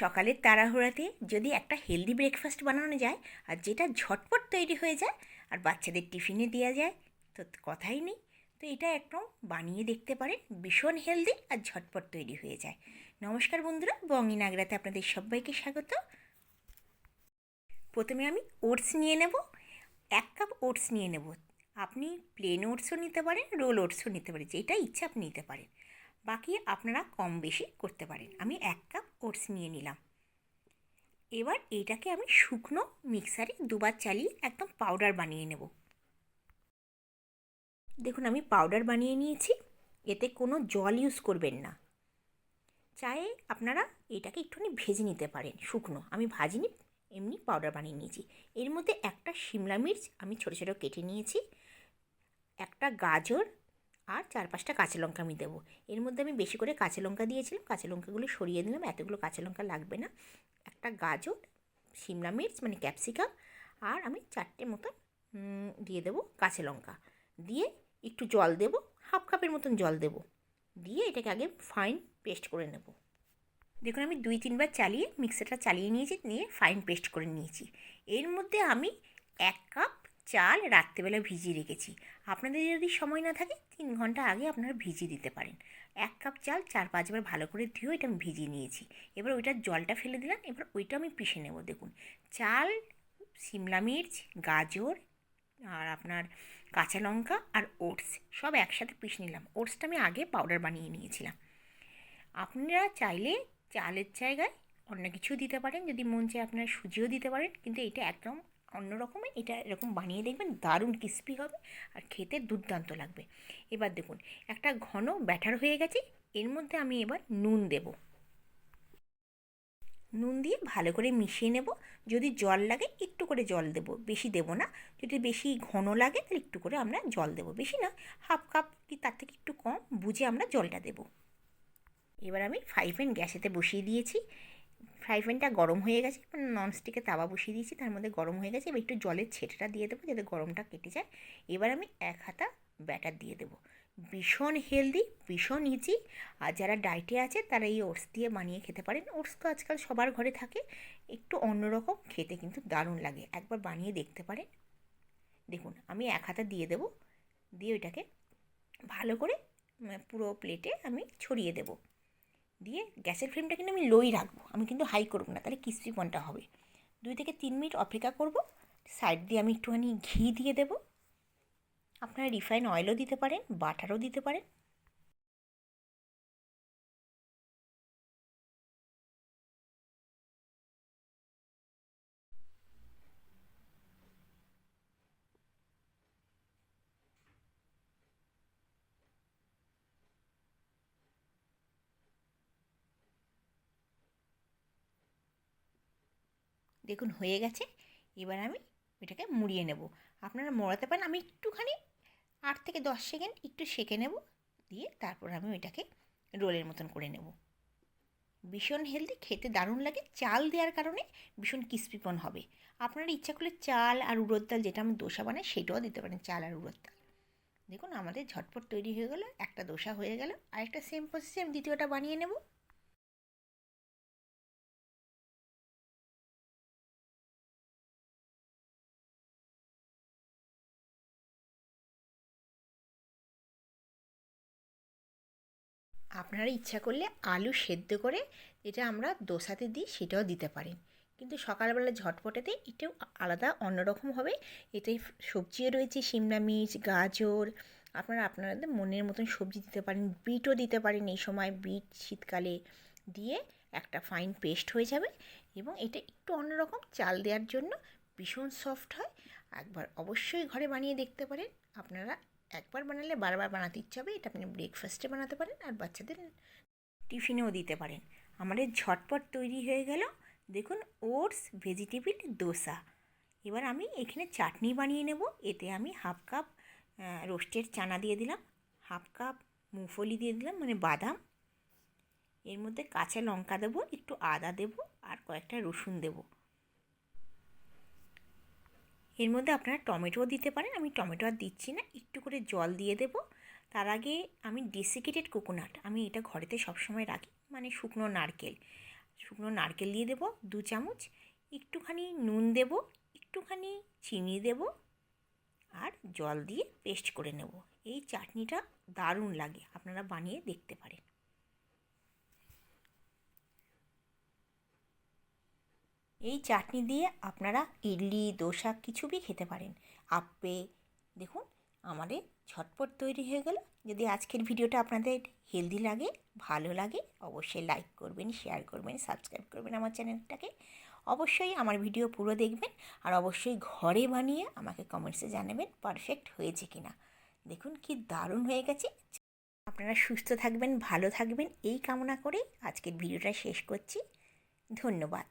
সকালের তাড়াহুড়াতে যদি একটা হেলদি ব্রেকফাস্ট বানানো যায় আর যেটা ঝটপট তৈরি হয়ে যায় আর বাচ্চাদের টিফিনে দেওয়া যায়, তো কথাই নেই। তো এটা একদম বানিয়ে দেখতে পারেন, ভীষণ হেলদি আর ঝটপট তৈরি হয়ে যায়। নমস্কার বন্ধুরা, বঙ্গি নাগরাতে আপনাদের সবাইকে স্বাগত। প্রথমে আমি ওটস নিয়ে নেব, এক কাপ ওটস নিয়ে নেব। আপনি প্লেন ওটসও নিতে পারেন রোল ওটসও নিতে পারেন, যেটা ইচ্ছা আপনি নিতে পারেন। বাকি আপনারা কম বেশি করতে পারেন। আমি এক কাপ ওটস নিয়ে নিলাম। এবার এইটাকে আমি শুকনো মিক্সারে দুবার চালিয়ে একদম পাউডার বানিয়ে নেব। দেখুন, আমি পাউডার বানিয়ে নিয়েছি, এতে কোনো জল ইউজ করবেন না। চায়ে আপনারা এটাকে একটুখানি ভেজে নিতে পারেন, শুকনো। আমি ভাজিনি, এমনি পাউডার বানিয়ে নিয়েছি। এর মধ্যে একটা শিমলা মির্চ আমি ছোটো ছোটো কেটে নিয়েছি, একটা গাজর আর চার পাঁচটা কাঁচা লঙ্কা আমি দেবো। এর মধ্যে আমি বেশি করে কাঁচা লঙ্কা দিয়েছিলাম, কাঁচা লঙ্কাগুলো সরিয়ে দিলাম এতগুলো কাঁচা লঙ্কা লাগবে না। একটা গাজর, শিমলা মির্চ মানে ক্যাপসিকাম আর আমি চারটে মতো দিয়ে দেবো কাঁচা লঙ্কা। দিয়ে একটু জল দেবো, হাফ কাপের মতন জল দেবো। দিয়ে এটাকে আগে ফাইন পেস্ট করে নেব। দেখুন আমি দুই তিনবার চালিয়ে মিক্সারটা চালিয়ে নিয়েছি, নিয়ে ফাইন পেস্ট করে নিয়েছি। এর মধ্যে আমি এক কাপ চাল রাত্রেবেলা ভিজিয়ে রেখেছি। আপনাদের যদি সময় না থাকে, তিন ঘণ্টা আগে আপনারা ভিজিয়ে দিতে পারেন। এক কাপ চাল চার পাঁচবার ভালো করে ধুয়েও এটা আমি ভিজিয়ে নিয়েছি। এবার ওইটার জলটা ফেলে দিলাম, এবার ওইটা আমি পিষে নেব, দেখুন। চাল শিমলা মির্চ, গাজর আর আপনার কাঁচা লঙ্কা আর ওটস সব একসাথে পিষে নিলাম। ওটসটা আমি আগে পাউডার বানিয়ে নিয়েছিলাম। আপনারা চাইলে চালের জায়গায় অন্য কিছুও দিতে পারেন, যদি মন চায় আপনারা সুজিও দিতে পারেন, কিন্তু এটা একদম অন্য রকমের, এটা এরকম বানিয়ে দেখবেন, দারুণ ক্রিস্পি হবে আর খেতে দুর্দান্ত লাগবে। এবার দেখুন, একটা ঘন ব্যাটার হয়ে গেছে, এর মধ্যে আমি এবার নুন দেব। নুন দিয়ে ভালো করে মিশিয়ে নেব, যদি জল লাগে একটু করে জল দেব, বেশি দেব না, যদি বেশি ঘন লাগে তাহলে একটু করে আমরা জল দেব, বেশি না হাফ কাপ কি তার থেকে একটু কম, বুঝে আমরা জলটা দেব। এবার আমি ফ্রাই প্যান গ্যাসেতে বসিয়ে দিয়েছি ফ্রাই প্যানটা গরম হয়ে গেছে ননস্টিকে তাওয়া বসিয়ে দিয়েছি, তার মধ্যে গরম হয়ে গেছে, এবার একটু জলের ছেটেটা দিয়ে দেবো যাতে গরমটা কেটে যায়। এবার আমি এক হাতা ব্যাটার দিয়ে দেবো। ভীষণ হেলদি, ভীষণ ইজি আর যারা ডায়েটে আছে তারা এই ওটস দিয়ে বানিয়ে খেতে পারেন। ওটস তো আজকাল সবার ঘরে থাকে, একটু অন্যরকম খেতে কিন্তু দারুণ লাগে। একবার বানিয়ে দেখতে পারেন। দেখুন, আমি এক হাতা দিয়ে দেবো, দিয়ে ওইটাকে ভালো করে পুরো প্লেটে আমি ছড়িয়ে দেবো। দিয়ে গ্যাসের ফ্লেমটা কিন্তু আমি লোই রাখব। আমি কিন্তু হাই করব না, তাহলে ক্রিস্পিপনটা হবে। দুই থেকে তিন মিনিট অপেক্ষা করব, সাইড দিয়ে আমি একটুখানি ঘি দিয়ে দেবো। আপনারা রিফাইন অয়েলও দিতে পারেন, বাটারও দিতে পারেন। দেখুন হয়ে গেছে। এবার আমি এটাকে মুড়িয়ে নেব। আপনারা মোড়াতে পারেন, আমি একটুখানি আট থেকে দশ সেকেন্ড একটু সেঁকে নেব, দিয়ে তারপর আমি ওইটাকে রোলের মতন করে নেব। ভীষণ হেলদি খেতে দারুণ লাগে। চাল দেওয়ার কারণে ভীষণ ক্রিস্পিপন হবে। আপনারা ইচ্ছা করলে চাল আর উড়োর ডাল, যেটা আমি দোসা বানাই, সেটাও দিতে পারেন, চাল আর উড়োর ডাল। দেখুন আমাদের ঝটপট তৈরি হয়ে গেলো, একটা দোসা হয়ে গেল আর একটা সেম প্রসেসে আমি দ্বিতীয়টা বানিয়ে নেব। আপনারা ইচ্ছা করলে আলু সেদ্ধ করে যেটা আমরা দোসাতে দিই সেটাও দিতে পারেন। কিন্তু সকালবেলা ঝটপটেতে এটাও আলাদা অন্যরকম হবে। এতে সবজিও রয়েছে শিমলা মির্চ, গাজর, আপনারা আপনাদের মনের মতন সবজি দিতে পারেন, বিটও দিতে পারেন এই সময়। বিট শীতকালে দিয়ে একটা ফাইন পেস্ট হয়ে যাবে এবং এটা একটু অন্যরকম চাল দেওয়ার জন্য ভীষণ সফট হয়। একবার অবশ্যই ঘরে বানিয়ে দেখতে পারেন। আপনারা একবার বানালে বারবার বানাতে ইচ্ছে হবে, এটা আপনি ব্রেকফাস্টে বানাতে পারেন আর বাচ্চাদের টিফিনেও দিতে পারেন। আমাদের ঝটপট তৈরি হয়ে গেল। দেখুন, ওটস, ভেজিটেবিল, দোসা। এবার আমি এখানে চাটনি বানিয়ে নেব। এতে আমি হাফ কাপ রোস্টেড চানা দিয়ে দিলাম, হাফ কাপ মুফলি দিয়ে দিলাম মানে বাদাম। এর মধ্যে কাঁচা লঙ্কা দেবো, একটু আদা দেবো আর কয়েকটা রসুন দেবো। এর মধ্যে আপনারা টমেটোও দিতে পারেন, আমি টমেটো আর দিচ্ছি না, একটু করে জল দিয়ে দেবো। তার আগে আমি ডেসিকেটেড কোকোনাট আমি এটা ঘরেতে সবসময় রাখি মানে শুকনো নারকেল। শুকনো নারকেল দিয়ে দেবো দু চামচ, একটুখানি নুন দেব, একটুখানি চিনি দেব আর জল দিয়ে পেস্ট করে নেব। এই চাটনিটা দারুণ লাগে, আপনারা বানিয়ে দেখতে পারেন। এই চাটনি দিয়ে আপনারা ইডলি, দোসা কিছু বি খেতে পারেন। আপে, দেখুন, আমাদের ঝটপট তৈরি হয়ে গেল। যদি আজকের ভিডিওটা আপনাদের হেলদি লাগে, ভালো লাগে, অবশ্যই লাইক করবেন, শেয়ার করবেন, সাবস্ক্রাইব করবেন আমার চ্যানেলটাকে। অবশ্যই আমার ভিডিও পুরো দেখবেন আর অবশ্যই ঘরে বানিয়ে আমাকে কমেন্টসে জানাবেন পারফেক্ট হয়েছে কি না দেখুন কি দারুণ হয়ে গেছে। আপনারা সুস্থ থাকবেন, ভালো থাকবেন, এই কামনা করে আজকের ভিডিওটা শেষ করছি। ধন্যবাদ।